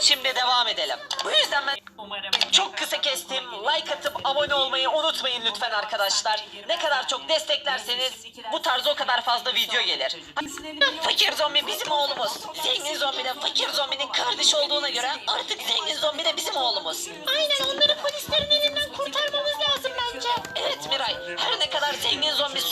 Şimdi devam edelim. Bu yüzden ben Umarım çok kısa kestim. Like atıp abone olmayı unutmayın lütfen arkadaşlar. Ne kadar çok desteklerseniz bu tarz o kadar fazla video gelir. Fakir zombi bizim oğlumuz. Zengin zombi de fakir zombinin kardeşi olduğuna göre artık zengin zombi de bizim oğlumuz. Aynen onları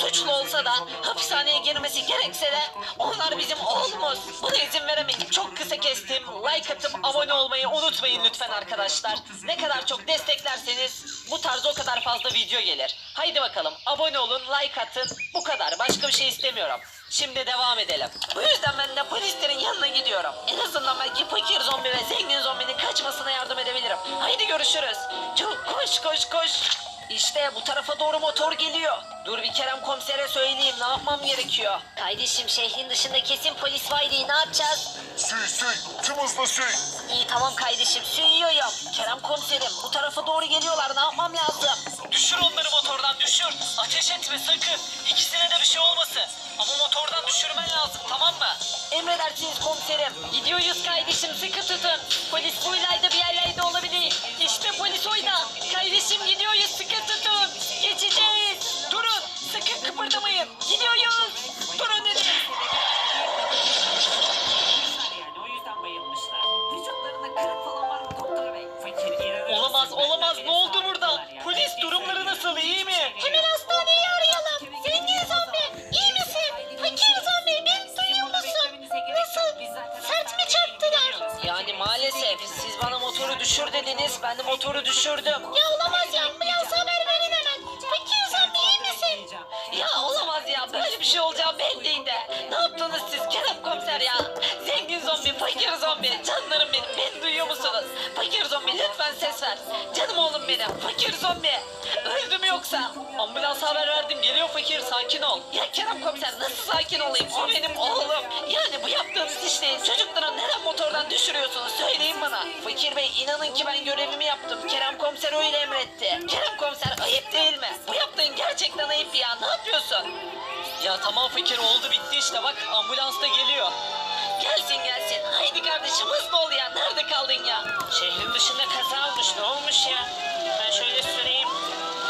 suçlu olsa da hapishaneye girmesi gerekse de onlar bizim oğlumuz. Buna izin veremeyiz. Çok kısa kestim. Like atıp abone olmayı unutmayın lütfen arkadaşlar. Ne kadar çok desteklerseniz bu tarz o kadar fazla video gelir. Haydi bakalım abone olun, like atın. Bu kadar. Başka bir şey istemiyorum. Şimdi devam edelim. Bu yüzden ben de polislerin yanına gidiyorum. En azından belki fakir zombi ve zengin zombinin kaçmasına yardım edebilirim. Haydi görüşürüz. Çok koş koş koş. İşte bu tarafa doğru motor geliyor. Dur bir Kerem komisere söyleyeyim ne yapmam gerekiyor. Kardeşim şehrin dışında kesin polis var diye ne yapacağız? Süy süy. Tüm hızla süy. İyi tamam kardeşim sürüyorum. Kerem komiserim bu tarafa doğru geliyorlar ne yapmam lazım? Düşür onları motordan düşür. Ateş etme sakın. İkisine de bir şey olmasın. Ama motordan düşürmen lazım tamam mı? Emredersiniz komiserim. Gidiyoruz kardeşim sıkı tutun. Polis bu ileride bir yerlerde olabilir. Düşürdüm. Ya olamaz ya ambulansa haber verin hemen. Fakir zombi iyi misin? Ya olamaz ya böyle bir şey olacağı belliydi. Ne yaptınız siz Kerem komiser ya? Zengin zombi, fakir zombi, canlarım benim beni duyuyor musunuz? Fakir ver. Canım oğlum benim fakir zombi. Öldü mü yoksa? Ambulansa haber verdim geliyor fakir sakin ol. Ya Kerem komiser nasıl sakin olayım o benim oğlum. Yani bu yaptığınız iş değil çocukları neden motordan düşürüyorsunuz söyleyin bana. Fakir bey inanın ki ben görevimi yaptım. Kerem komiser öyle emretti. Kerem komiser ayıp değil mi? Bu yaptığın gerçekten ayıp ya ne yapıyorsun? Ya tamam fakir oldu bitti işte bak ambulans da geliyor. Gelsin gelsin. Haydi kardeşim hızlı ol ya. Nerede kaldın ya? Şehrin dışında kaza olmuş. Ne olmuş ya? Ben şöyle süreyim.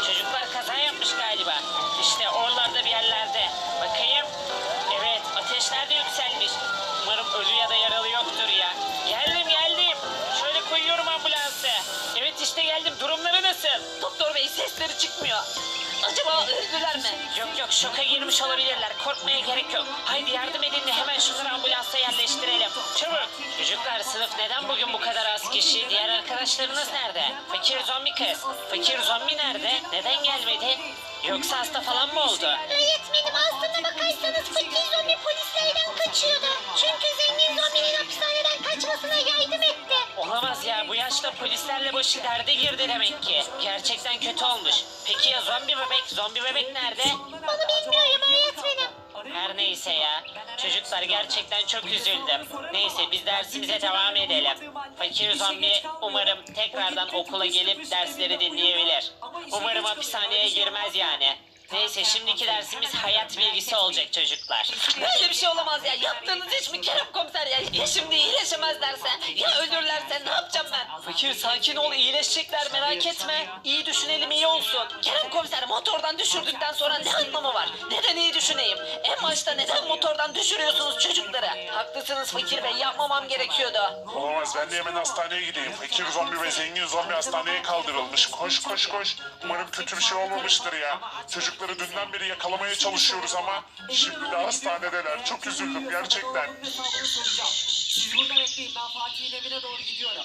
Çocuklar kaza yapmış galiba. İşte oralarda bir yerlerde. Bakayım. Evet ateşler de yükselmiş. Umarım ölü ya da yaralı yoktur ya. Geldim geldim. Şöyle koyuyorum ambulansı. Evet işte geldim. Durumları nasıl? Doktor bey sesleri çıkmıyor. Acaba öldüler mi? Yok yok şoka girmiş olabilirler. Korkmaya gerek yok. Haydi yardım edin de hemen şunları ambulansa yerleştirelim. Çocuklar sınıf neden bugün bu kadar az kişi? Diğer arkadaşlarınız nerede? Fakir zombi kız. Fakir zombi nerede? Neden gelmedi? Yoksa hasta falan mı oldu? Öğretmenim aslına bakarsanız fakir zombi polislerden kaçıyordu. Çünkü zengin zombinin hapishaneden kaçmasına yardım etti. Olamaz ya bu yaşta polislerle başı derde girdi demek ki. Gerçekten kötü olmuş. Peki ya zombi bebek? Zombi bebek nerede? Onu bilmiyorum öğretmenim. Her neyse ya. Çocuklar gerçekten çok üzüldüm. Neyse biz dersimize devam edelim. Fakir zombi umarım tekrardan okula gelip dersleri dinleyebilir. Umarım hapishaneye girmez yani. Neyse şimdiki dersimiz hayat bilgisi olacak çocuklar. Böyle bir şey olamaz ya. Yaptığınız iş mi Kerem komiser ya? Ya şimdi iyileşemezlerse? Ya ölürlerse ne yapacağım ben? Fakir sakin ol iyileşecekler merak etme. İyi düşünelim iyi olsun. Kerem komiser motordan düşürdükten sonra ne anlamı var? Neden iyi düşüneyim? En başta neden motordan düşürüyorsunuz çocukları? Haklısınız Fakir Bey yapmamam gerekiyordu. Olamaz ben de hemen hastaneye gideyim. Fakir zombi ve zengin zombi hastaneye kaldırılmış. Koş koş koş. Umarım kötü bir şey olmamıştır ya. Çocukları dünden beri yakalamaya çalışıyoruz ama şimdi de hastanedeler. Çok üzüldüm gerçekten. Siz burada bekleyin ben Fatih'in evine doğru gidiyorum.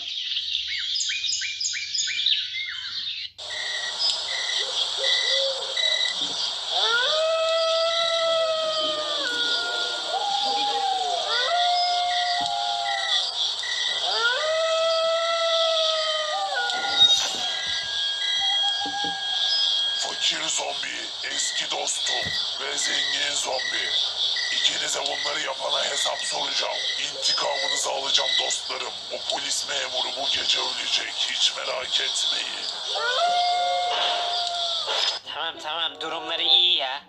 Fakir zombi, eski dostum ve zengin zombi. İkinize bunları yapana hesap soracağım. İntikamınızı alacağım dostlarım. O polis memuru bu gece ölecek. Hiç merak etmeyin. Tamam tamam durumları iyi ya.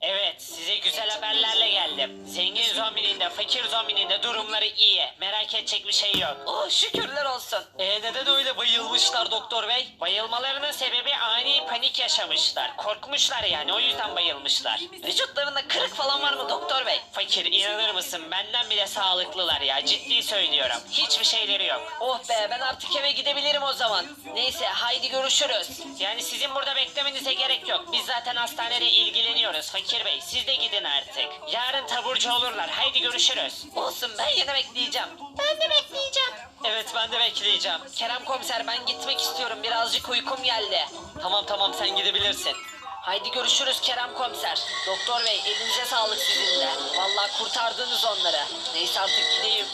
Evet, size güzel haberlerle geldim. Zengin zombinin de fakir zombinin de durumları iyi. Merak edecek bir şey yok. Oh şükürler olsun. E neden öyle bayılmışlar doktor bey? Bayılmalarının sebebi ani panik yaşamışlar. Korkmuşlar yani o yüzden bayılmışlar. Vücutlarında kırık falan var mı doktor bey? Fakir inanır mısın benden bile sağlıklılar ya ciddi söylüyorum. Hiçbir şeyleri yok. Oh be ben artık eve gidebilirim o zaman. Neyse haydi görüşürüz. Yani sizin burada beklemenize gerek yok. Biz zaten hastanede ilgileniyoruz Fakir Bey. Siz de gidin artık. Yarın taburcu olurlar. Haydi görüşürüz. Olsun ben yine bekleyeceğim. Ben de bekleyeceğim. Evet ben de bekleyeceğim. Kerem komiser ben gitmek istiyorum birazcık uykum geldi. Tamam tamam sen gidebilirsin. Haydi görüşürüz Kerem komiser. Doktor bey elinize sağlık sizin de. Vallahi kurtardınız onları. Neyse artık gideyim.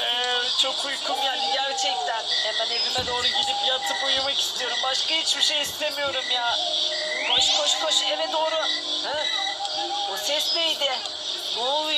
Ee, çok uykum geldi gerçekten. Hemen evime doğru gidip yatıp uyumak istiyorum. Başka hiçbir şey istemiyorum ya. Koş koş koş eve doğru. Ha? O ses neydi? Ne oluyor? He!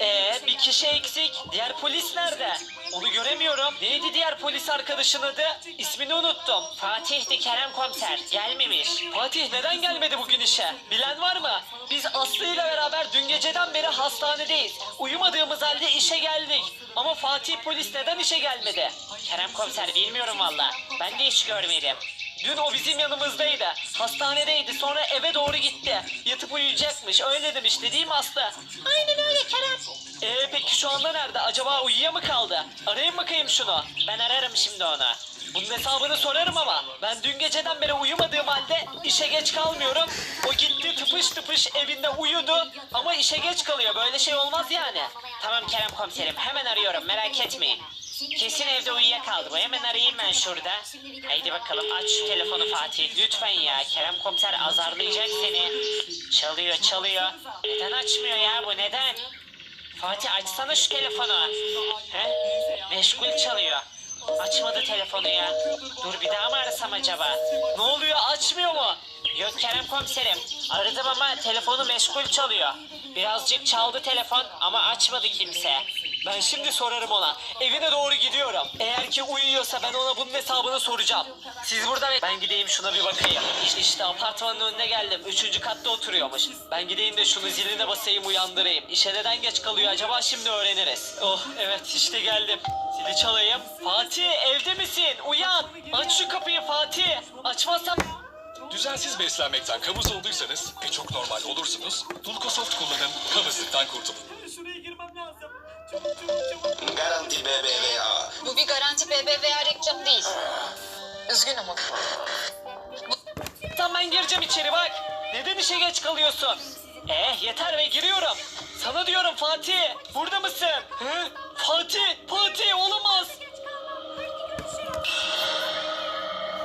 Ee, bir kişi eksik. Diğer polis nerede? Onu göremiyorum. Neydi diğer polis arkadaşın adı? İsmini unuttum. Fatih'ti Kerem komiser. Gelmemiş. Fatih neden gelmedi bugün işe? Bilen var mı? Biz Aslı ile beraber dün geceden beri hastanedeyiz. Uyumadığımız halde işe geldik. Ama Fatih polis neden işe gelmedi? Kerem komiser bilmiyorum valla. Ben de hiç görmedim. Dün o bizim yanımızdaydı. Hastanedeydi. Sonra eve doğru gitti. Yatıp uyuyacakmış. Öyle demişti değil mi Aslı? Aynen öyle Kerem. Ee peki şu anda nerede? Acaba uyuya mı kaldı? Arayın bakayım şunu. Ben ararım şimdi onu. Bunun hesabını sorarım ama ben dün geceden beri uyumadığım halde işe geç kalmıyorum. O gitti tıpış tıpış evinde uyudu ama işe geç kalıyor. Böyle şey olmaz yani. Tamam Kerem komiserim hemen arıyorum merak etmeyin. Kesin evde uyuyakaldı. Hemen arayayım ben şurada. Haydi bakalım aç şu telefonu Fatih. Lütfen ya. Kerem komiser azarlayacak seni. Çalıyor çalıyor. Neden açmıyor ya bu neden? Fatih açsana şu telefonu. He? Meşgul çalıyor. Açmadı telefonu ya. Dur bir daha mı arasam acaba? Ne oluyor açmıyor mu? Yok Kerem komiserim. Aradım ama telefonu meşgul çalıyor. Birazcık çaldı telefon ama açmadı kimse. Ben şimdi sorarım ona. Evine doğru gidiyorum. Eğer ki uyuyorsa ben ona bunun hesabını soracağım. Siz burada be- Ben gideyim şuna bir bakayım. İşte, işte apartmanın önüne geldim. Üçüncü katta oturuyormuş. Ben gideyim de şunu ziline basayım uyandırayım. İşe neden geç kalıyor acaba şimdi öğreniriz. Oh evet işte geldim. Zili çalayım. Fatih evde misin? Uyan. Aç şu kapıyı Fatih. Açmazsan... Düzensiz beslenmekten kabız olduysanız ve çok normal olursunuz, Dulkosoft kullanın, kabızlıktan kurtulun. Garanti BBVA. Bu bir garanti BBVA reklamı değil. Üzgünüm ama. Tamam ben gireceğim içeri bak. Neden işe geç kalıyorsun? Eh yeter ve giriyorum. Sana diyorum Fatih. Burada mısın? Hı? Fatih, Fatih olamaz.